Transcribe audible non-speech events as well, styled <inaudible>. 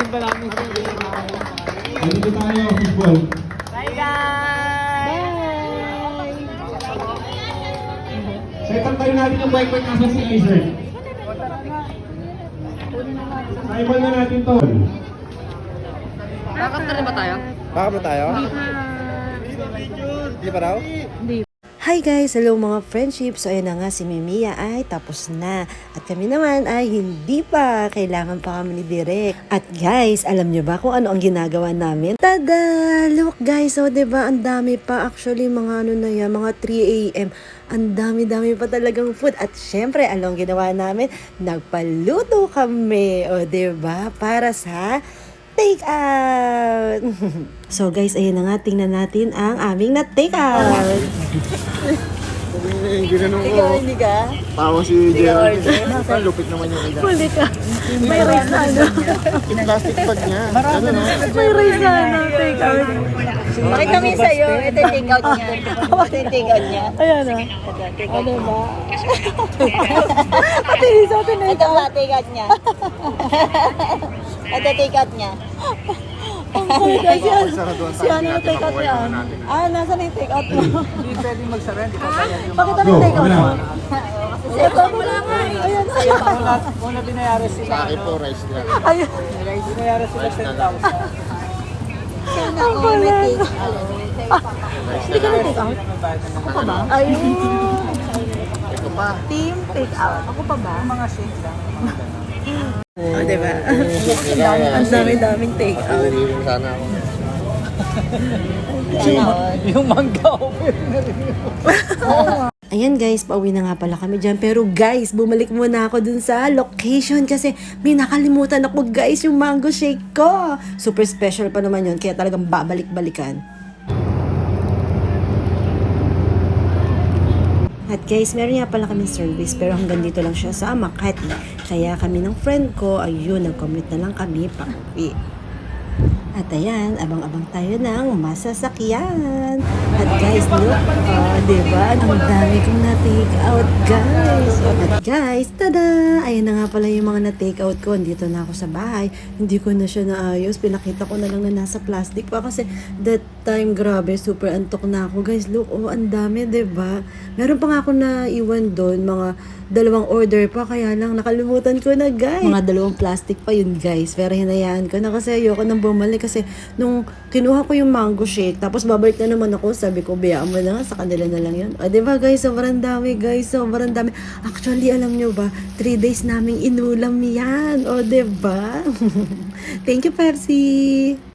natin pa namin. Dito tayo, fishball. Bye guys! Set up tayo natin yung bike nasa si Aizer. Tribal na natin to. Kakanta rin ba tayo? Baka ba tayo? Hindi pa raw? Hi guys! Hello mga friendship! So ayun na nga si Mimiya ay tapos na. At kami naman ay hindi pa. Kailangan pa kami ni Direk. At guys, alam nyo ba kung ano ang ginagawa namin? Tada! Look guys! So ba diba, ang dami pa actually mga ano na yan, mga 3 a.m. Ang dami-dami pa talagang food. At syempre, ang ginawa namin? Nagpaluto kami. O ba diba? Para sa take out! <laughs> so guys, ayun na nga, tingnan natin ang aming na take out. Ginanong ko. hindi ka? Tawa si. Ang lupit naman yung ida. Huli ka. May rice na ano. Plastic bag niya. Ano no? May rice na ano. Take out. Pakita mo yung sa'yo. Ito yung take out niya. Ito yung take out niya. Ayan na. Ano ba? Ito ba, take out niya. <laughs> Ito take out niya. Ang cool guys. Si ano, ano yung take out niya? Ah, nasa na yung take out mo? Hindi pwedeng magsara, hindi pa Go, yung take out wala. mo. Ito mo lang nga. Ayan. Una, una binayari Sa sila. akin po, rice lang. Ayun. Binayari sila 10,000. Sana all may take out. Hindi ka na take out? Ako pa ba? Ayun. Ito pa. Team take out. Ako pa ba? Mga shake lang. Oh, diba? Ang dami-daming take out. Ulirin sana ako. Yung mangga open na rin. Ayan guys, pauwi na nga pala kami dyan. Pero guys, bumalik muna ako dun sa location kasi may nakalimutan ako guys yung mango shake ko. Super special pa naman yun, kaya talagang babalik-balikan. At guys, meron nga pala kaming service pero hanggang dito lang siya sa Makati. Kaya kami ng friend ko, ayun, nag-commute na lang kami pa. At ayan, abang-abang tayo ng masasakyan. At guys, look, oh, diba? Ang dami kong na-take out, guys. At guys, tada! Ayan na nga pala yung mga na-take out ko. Dito na ako sa bahay. Hindi ko na siya naayos. Pinakita ko na lang na nasa plastic pa kasi that time, grabe, super antok na ako. Guys, look, oh, ang dami, diba? Meron pa nga ako na iwan doon, mga dalawang order pa, kaya lang nakalimutan ko na, guys. Mga dalawang plastic pa yun, guys. Pero hinayaan ko na kasi ayoko nang bumalik kasi nung kinuha ko yung mango shake, tapos babalik na naman ako, sabi ko, biyaan mo na nga, sa kanila na lang yun. O, diba, guys? Sobrang dami, guys. Sobrang dami. Actually, alam nyo ba, three days naming inulam yan. O, diba? <laughs> Thank you, Percy!